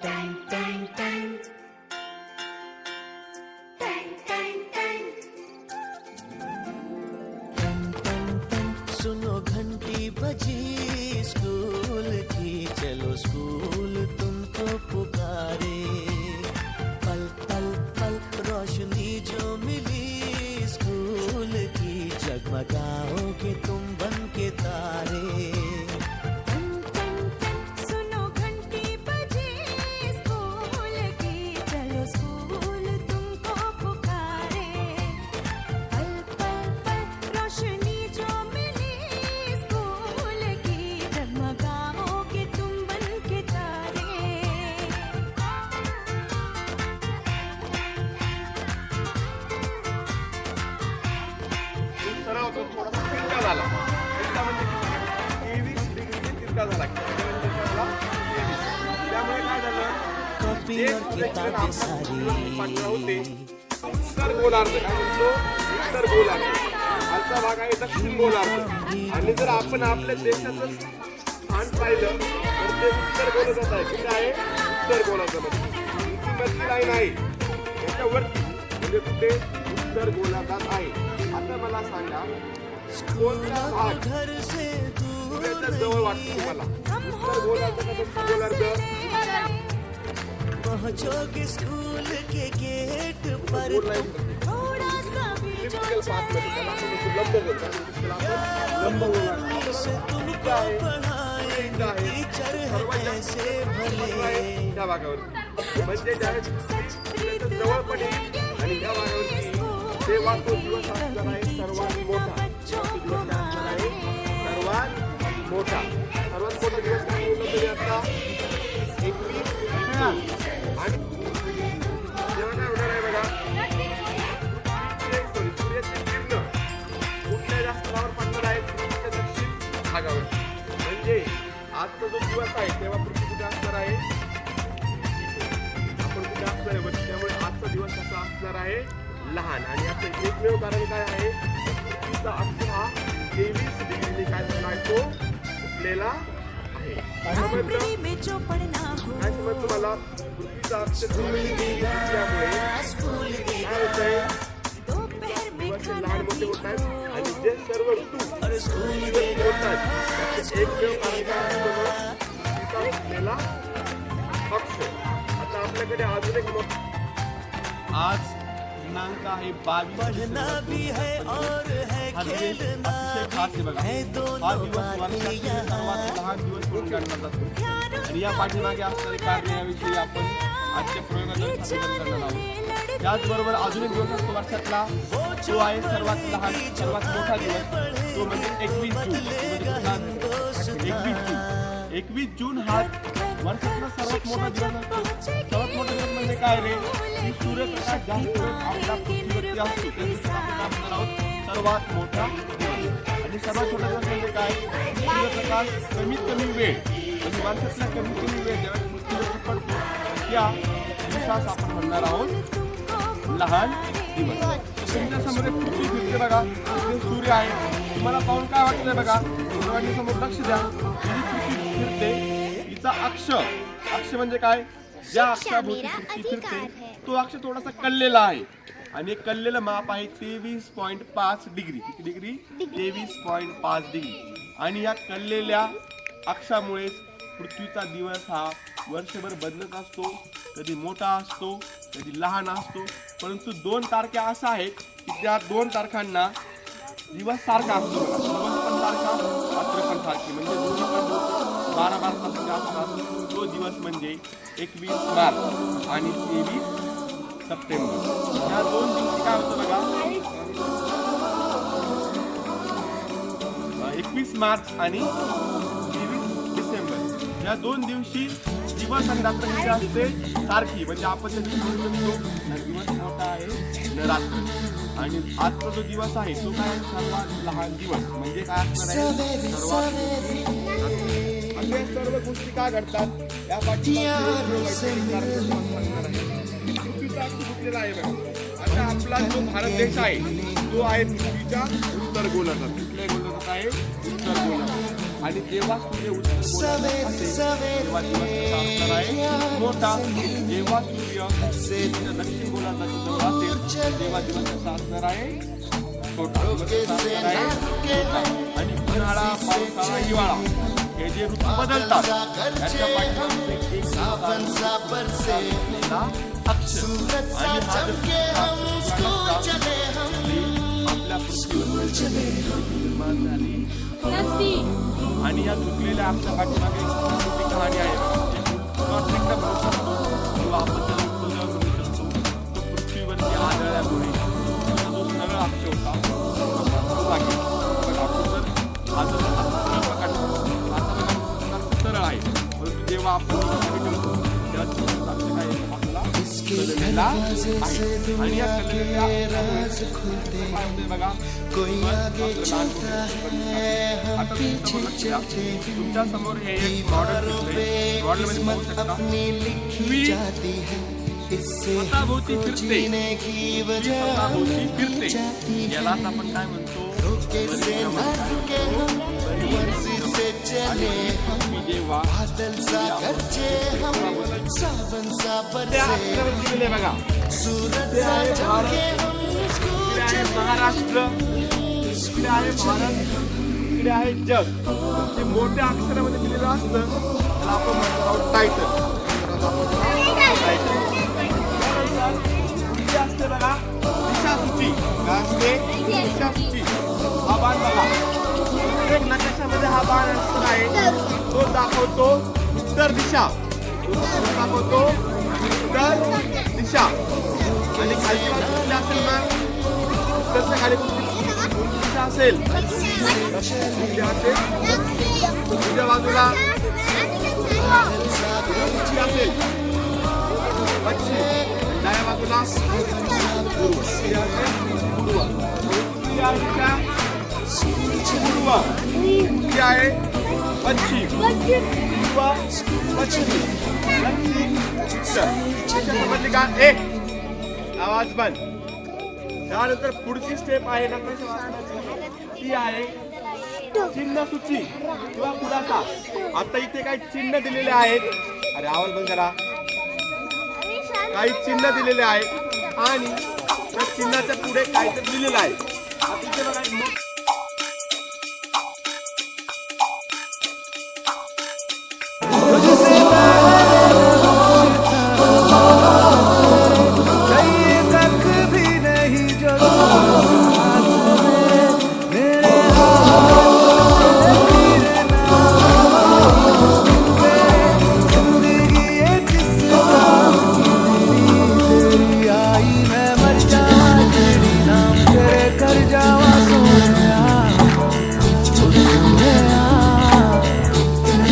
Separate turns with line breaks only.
Dang, dang, dang. झाला. तिरका म्हणजे तेवीस डिग्रीने तिरका झाला त्यामुळे काय झालं होते उत्तर गोलार्ध काय म्हणतो उत्तर गोलार्ध खालचा भाग आहे दक्षिण गोलार्ध आणि जर आपण आपल्या देशाचं स्थान पाहिलं तर ते उत्तर गोलार्धात आहे कुठे आहे उत्तर गोलार्धामध्ये ही मधली लाईन आहे त्याच्यावरती म्हणजे कुठे उत्तर गोलार्धात आहे. आता मला सांगा
घर से दूर
जवळ वाटतो तुम्हाला
पहुंचोगे स्कूल के गेट पर
थोड़ा सा भी
से तुमको पढ़ाएंगे टीचर है कैसे भले
त्या भागावर म्हणजे जवळ पण आणि त्या दिवस असणार आहे. सर्वात मोठा तो सर्वात मोठा सर्वात मोठा दिवस काय तरी आता एकवीस आणि तेव्हा काय होणार आहे बघा सूर्याचे किरण कुठल्या जास्त स्तरावर पडणार आहे पृथ्वीच्या दक्षिण भागावर म्हणजे आजचा जो दिवस आहे तेव्हा पृथ्वी कुठे असणार आहे आपण कुठे असणार आहे त्यामुळे आजचा दिवस कसा असणार आहे लहान. आणि याचं एकमेव कारण काय आहे? पृथ्वीचा अक्ष हा तेवीस डिग्रीने काय झाला तो? फुटलेला आहे. काय
हो
समज तुम्हाला पृथ्वीचा अक्ष असल्यामुळे काय होतंय?
दोपहर में
दिवस
खाना
लहान मोठे
भी
होत आहेत आणि जे सर्व ऋतू एकमेव कारण काय असतं फुटलेला अक्ष आता आपल्याकडे अजून एक
आज दिनांक आहे बावीस
भी है और है खेलना
अतिशय खास आहे बघा
है
हा
दोनों
दिवस
बातें
वर्षातील
यहाँ
सर्वात लहान दिवस म्हणून गणला जातो आणि या पाठीमागे असणारे कार्य याविषयी आपण आजच्या प्रयोगात सादरीकरण करणार आहोत त्याचबरोबर अजून एक दिवस असतो वर्षातला तो आहे सर्वात लहान सर्वात मोठा दिवस। तो म्हणजे एकवीस जून एकवीस जून एकवीस जून हा वर्षातला सर्वात मोठा दिवस असतो. सर्वात मोठा दिवस म्हणजे काय रे? की सूर्यप्रकाश जास्त पृथ्वीवरती असतो. सर्वात मोठा आणि सर्वात छोटा दिवस म्हणजे काय? सूर्यप्रकाश कमीत कमी वेळ. आणि वर्षातला कमीत कमी वेळ ज्यावेळेस पृथ्वीवरती पडतो त्या आपण म्हणणार आहोत लहान दिवस. तुमच्या समोर एक पृथ्वी फिरते बघा. सूर्य आहे. तुम्हाला पाहून काय वाटतंय बघा? सर्वांनी समोर लक्ष द्या. फिरते. हिचा अक्ष. अक्ष म्हणजे काय? ज्या अक्षाभोवती पृथ्वी फिरते तो अक्ष थोडासा कललेला आहे. आणि एक कललेलं माप आहे तेवीस पॉईंट पाच डिग्री. किती डिग्री? तेवीस पॉईंट पाच डिग्री. आणि या कललेल्या अक्षामुळे पृथ्वीचा दिवस हा वर्षभर बदलत असतो. कधी मोठा असतो कधी लहान असतो. परंतु दोन तारख्या अशा आहेत की त्या दोन तारखांना दिवस सारखा असतो. दिवस पण सारखा रात्र पण सारखी. म्हणजे दोन्ही पण बारा बारा तासाचे असतात तो दिवस म्हणजे एकवीस मार्च आणि तेवीस सप्टेंबर. या दोन दिवशी काय होतं बघा? एकवीस मार्च आणि तेवीस डिसेंबर. या दोन दिवशी दिवस आणि रात्र कशी असते सारखी म्हणजे आपण ना दिवस मोठा आहे रात्र. आणि आजचा जो दिवस आहे तो काय? सर्वात लहान दिवस. म्हणजे काय असणार आहे? सर्वात या सर्व गोष्टी का घडतात? या आहे. पृथ्वीचा फुटलेला आहे. बघा. आता आपला जो भारत देश आहे तो आहे पृथ्वीच्या उत्तर गोलार्धात. कुठल्या गोलार्धात आहे? उत्तर गोलार्धात. आणि जेव्हा सूर्य उत्तर आहे. मोठा जेव्हा सूर्य दक्षिण जवळ असेल तेव्हा दिवस असणार आहे. आहे. आणि उन्हाळा पावसाळा हिवाळा. हे। जे ऋतू बदलतात त्याच्या पाठीमागे एक दिवस असलेला अक्षर आणि हा। जर सूर्य असता, तरी आपल्या पृथ्वीवर निर्माण झाली आणि या चुकलेल्या आमच्या पाठीमागे एक छोटी कहाणी आहे. जे वास्तविकता म्हणू शकतो किंवा आपण त्याला उत्तेजन म्हणू शकतो. तो पृथ्वीवरती आढळल्यामुळे त्याचा जो सरळ अक्ष होता. कललेला आहे आणि या कललेल्या अक्षरामुळे काय होते बघा तुमच्यासमोर हे एक मॉडेल दिसतंय मॉडेल मध्ये पाहू शकता मी स्वतःभोवती फिरते मी स्वतःभोवती जेव्हा त्या अक्षरावर दिलेले बघा. ते आहे भारत. इकडे आहे महाराष्ट्र. इकडे आहे भारत. इकडे आहे जग. जे मोठ्या अक्षरामध्ये दिलेलं असतं. आपण म्हणतो आहोत टायटल असते बघा? दिशासूची. असते दिशासूची. हा बाण बघा. प्रत्येक नकाशामध्ये हा बाण असतो आहे? तो दाखवतो उत्तर दिशा. दाखवतो उत्तर दिशा. आणि खालची बाजू असेल ना? उत्तरच्या खाली दिशा. असेल. कुठली उजव्या बाजूला. असेल. पश्चिम डाव्या बाजूला. पूर्व पूर्व आहे. पश्चिम किंवा पश्चिम समजली का एक आवाज बंद. त्यानंतर पुढची स्टेप आहे नकाशा ती आहे चिन्ह सूची किंवा खुलासा आता इथे काही चिन्ह दिलेले आहेत अरे आवाज बंद करा काही चिन्ह दिलेले आहेत आणि त्या चिन्हाच्या पुढे काहीतरी लिहिलेलं आहे आता इथे बघा